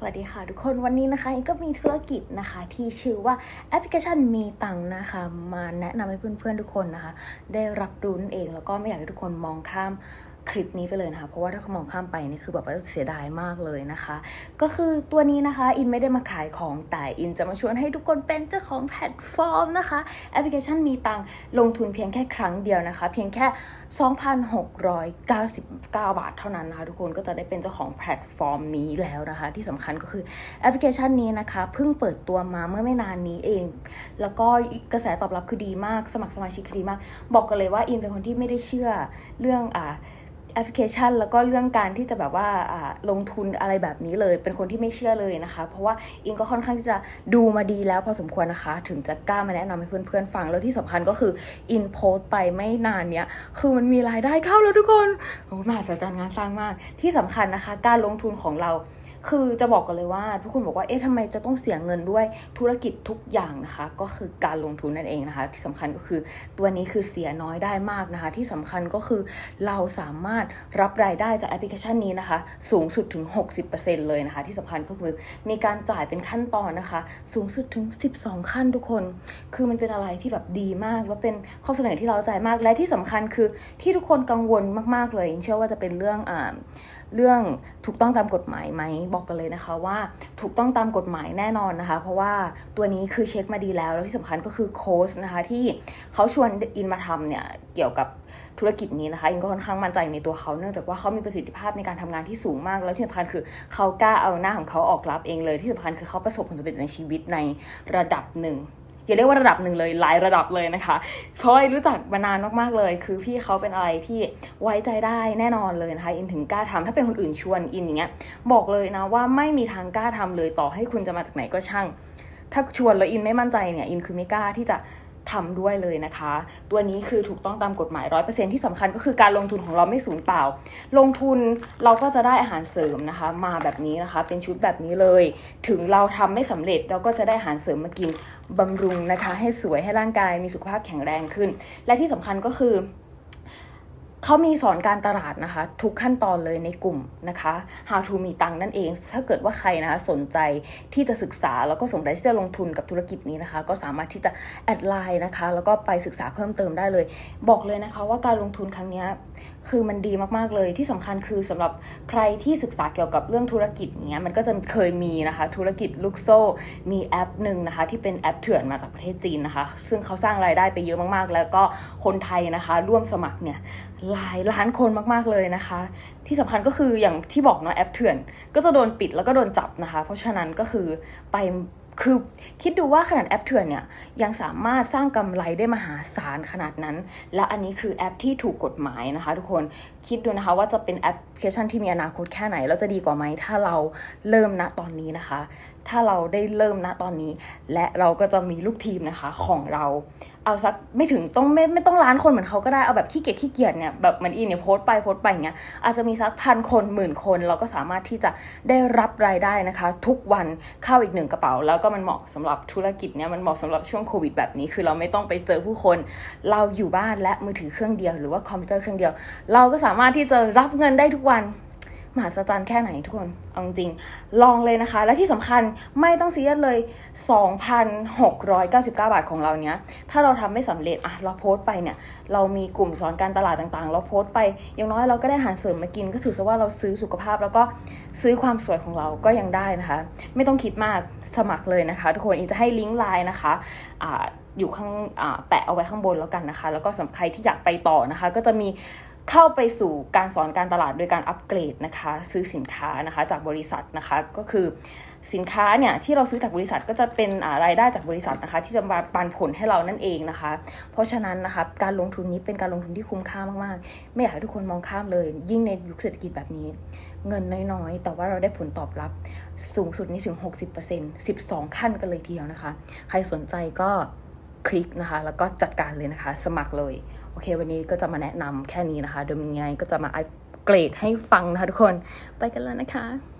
สวัสดีค่ะทุกคนวันนี้นะคะก็มีธุรกิจนะคะที่ชื่อว่าแอปพลิเคชันมีตังค์นะคะมาแนะนำให้เพื่อนๆทุกคนนะคะ ได้รับรู้นั่นเองแล้วก็ไม่อยากให้ทุกคนมองข้าม คลิปนี้ไปเลยนะคะ เพราะว่าถ้าเขามองข้ามไปนี่คือแบบว่าเสียดายมากเลยนะคะ ก็คือตัวนี้นะคะ อินไม่ได้มาขายของแต่อินจะมาชวนให้ทุกคนเป็นเจ้าของแพลตฟอร์มนะคะแอปพลิเคชันมีตังค์ลงทุนเพียงแค่ครั้งเดียวนะคะ เพียงแค่ 2,699 บาทเท่านั้นนะคะ ทุกคนก็จะได้เป็นเจ้าของแพลตฟอร์มนี้แล้วนะคะ ที่สำคัญก็คือแอปพลิเคชันนี้นะคะเพิ่งเปิดตัวมาเมื่อไม่นานนี้เอง แล้วก็กระแสตอบรับคือดีมากสมัครสมาชิกคือดีมาก บอกกันเลยว่าอินเป็นคนที่ไม่ได้เชื่อเรื่องอ่า แอปพลิเคชัน แล้วก็เรื่องการที่จะแบบว่าลงทุนอะไรแบบนี้เลย เป็นคนที่ไม่เชื่อเลยนะคะ เพราะว่าอิงก็ค่อนข้างที่จะดูมาดีแล้วพอสมควรนะคะ ถึงจะกล้ามาแนะนำให้เพื่อนๆฟัง แล้วที่สำคัญก็คืออินโพสไปไม่นานเนี้ยคือมันมีรายได้เข้าแล้วทุกคนโอ้มาแต่จานงานสร้างมาก ที่สำคัญนะคะ การลงทุนของเรา คือจะบอกกันเลยว่า ทุกคนบอกว่าเอ๊ะทำไมจะต้องเสียเงินด้วยธุรกิจทุกอย่างนะคะ ก็คือการลงทุนนั่นเองนะคะ ที่สำคัญก็คือตัวนี้คือเสียน้อยได้มากนะคะ ที่สำคัญก็คือเราสามารถรับรายได้จากแอปพลิเคชันนี้นะคะ สูงสุดถึง 60%เลยนะคะ ที่สำคัญก็คือมีการจ่ายเป็นขั้นตอนนะคะ สูงสุดถึง 12 ขั้นทุกคน คือมันเป็นอะไรที่แบบดีมากแล้วเป็นข้อเสนอที่เราใจมากและที่สำคัญคือที่ทุกคนกังวลมาก ๆเลยเชื่อว่าจะเป็นเรื่องอ่า เรื่องถูกต้องตามกฎหมายไหมบอกกันเลยนะคะว่าถูกต้องตามกฎหมายแน่นอนนะคะ เพราะว่าตัวนี้คือเช็คมาดีแล้วแล้วที่สำคัญก็คือโค้ชนะคะที่เขาชวนอินมาทำเนี่ยเกี่ยวกับธุรกิจนี้นะคะอินก็ค่อนข้างมั่นใจในตัวเขาเนื่องจากว่าเขามีประสิทธิภาพในการทำงานที่สูงมาก แล้วที่สำคัญคือเขากล้าเอาหน้าของเขาออกรับเองเลยที่สำคัญคือเขาประสบผลสำเร็จในชีวิตในระดับหนึ่ง อย่าเรียกว่าระดับหนึ่งเลยหลายระดับเลยนะคะ เพราะรู้จักมานานมากๆเลย คือพี่เขาเป็นอะไรที่ไว้ใจได้แน่นอนเลยนะคะอินถึงกล้าทำถ้าเป็นคนอื่นชวนอินอย่างเงี้ยบอกเลยนะว่าไม่มีทางกล้าทำเลยต่อให้คุณจะมาจากไหนก็ช่าง ถ้าชวนแล้วอินไม่มั่นใจเนี่ยอินคือไม่กล้าที่จะ ทำด้วยเลยนะคะ ตัวนี้คือถูกต้องตามกฎหมายร้อยเปอร์เซ็นที่สำคัญก็คือการลงทุนของเราไม่สูญเปล่า ลงทุนเราก็จะได้อาหารเสริมนะคะ มาแบบนี้นะคะ เป็นชุดแบบนี้เลย ถึงเราทำไม่สำเร็จเราก็จะได้อาหารเสริมมากินบำรุงนะคะ ให้สวยให้ร่างกายมีสุขภาพแข็งแรงขึ้น และที่สำคัญก็คือ เขามีสอนการตลาดนะคะ ทุกขั้นตอนเลยในกลุ่มนะคะ How to มีตังนั่นเอง ถ้าเกิดว่าใครนะคะสนใจที่จะศึกษาแล้วก็สนใจที่จะลงทุนกับธุรกิจนี้นะคะ ก็สามารถที่จะแอดไลน์นะคะ แล้วก็ไปศึกษาเพิ่มเติมได้เลย บอกเลยนะคะว่าการลงทุนครั้งนี้คือมันดีมากๆเลยที่สำคัญคือสำหรับใครที่ศึกษาเกี่ยวกับเรื่องธุรกิจเนี้ยมันก็จะเคยมีนะคะ ธุรกิจลูกโซ่ มีแอปหนึ่งนะคะ ที่เป็นแอปเถื่อนมาจากประเทศจีนนะคะ ซึ่งเขาสร้างรายได้ไปเยอะมากๆ แล้วก็คนไทยนะคะ ร่วมสมัครเนี่ยหลายล้านคนมากๆเลยนะคะ ที่สำคัญก็คืออย่างที่บอกเนาะแอปเถื่อน ก็จะโดนปิดแล้วก็โดนจับนะคะ เพราะฉะนั้นก็คือไปคือคิดดูว่าขนาดแอปเถื่อนเนี่ยยังสามารถสร้างกำไรได้มหาศาลขนาดนั้น และอันนี้คือแอปที่ถูกกฎหมายนะคะ ทุกคนคิดดูนะคะว่าจะเป็นแอปพลิเคชันที่มีอนาคตแค่ไหน แล้วจะดีกว่าไหมถ้าเราเริ่มณตอนนี้นะคะ ถ้าเราได้เริ่มณตอนนี้ และเราก็จะมีลูกทีมนะคะของเราเอาสักไม่ถึงต้องไม่ไม่ต้องล้านคนเหมือนเขาก็ได้เอาแบบขี้เกียจขี้เกียจเนี่ยแบบเหมือนอีเนี่ยโพสต์ไปโพสต์ไปอย่างเงี้ยอาจจะมีสักพันคนหมื่นคน เราก็สามารถที่จะได้รับรายได้นะคะ ทุกวันเข้าอีกหนึ่งกระเป๋า แล้วก็มันเหมาะสำหรับธุรกิจเนี่ยมันเหมาะสำหรับช่วงโควิดแบบนี้ คือเราไม่ต้องไปเจอผู้คน เราอยู่บ้านและมือถือเครื่องเดียว หรือว่าคอมพิวเตอร์เครื่องเดียว เราก็สามารถที่จะรับเงินได้ทุกวัน มหัศจรรย์แค่ไหนทุกคนเอาจริง ลองเลยนะคะ และที่สำคัญไม่ต้องซีเรียสเลย 2,699 บาทของเราเนี้ย ถ้าเราทำไม่สำเร็จอะเราโพสต์ไปเนี่ย เรามีกลุ่มสอนการตลาดต่างๆ เราโพสต์ไป อย่างน้อยเราก็ได้อาหารเสริมมากิน ก็ถือซะว่าเราซื้อสุขภาพแล้วก็ซื้อความสวยของเราก็ยังได้นะคะ ไม่ต้องคิดมากสมัครเลยนะคะ ทุกคนอินจะให้ลิงก์ไลน์นะคะอ่าอยู่ข้างแปะเอาไว้ข้างบนแล้วกันนะคะ แล้วก็สำหรับใครที่อยากไปต่อนะคะ ก็จะมี เข้าไปสู่การสอนการตลาดโดยการอัปเกรดนะคะ ซื้อสินค้านะคะจากบริษัทนะคะ ก็คือสินค้าเนี่ยที่เราซื้อจากบริษัทก็จะเป็นอ่ารายได้จากบริษัทนะคะ ที่จะมาปันผลให้เรานั่นเองนะคะ เพราะฉะนั้นนะคะการลงทุนนี้เป็นการลงทุนที่คุ้มค่ามากๆ ไม่อยากให้ทุกคนมองข้ามเลย ยิ่งในยุคเศรษฐกิจแบบนี้ เงินน้อยๆ แต่ว่าเราได้ผลตอบรับสูงสุดนี่ถึง 60% 12 ขั้นกันเลยทีเดียวนะคะ ใครสนใจก็คลิกนะคะ แล้วก็จัดการเลยนะคะ สมัครเลย โอเค วันนี้ก็จะมาแนะนำแค่นี้นะคะโดยมีไงก็จะมาอัปเกรดให้ฟังนะคะทุกคนไปกันแล้วนะคะ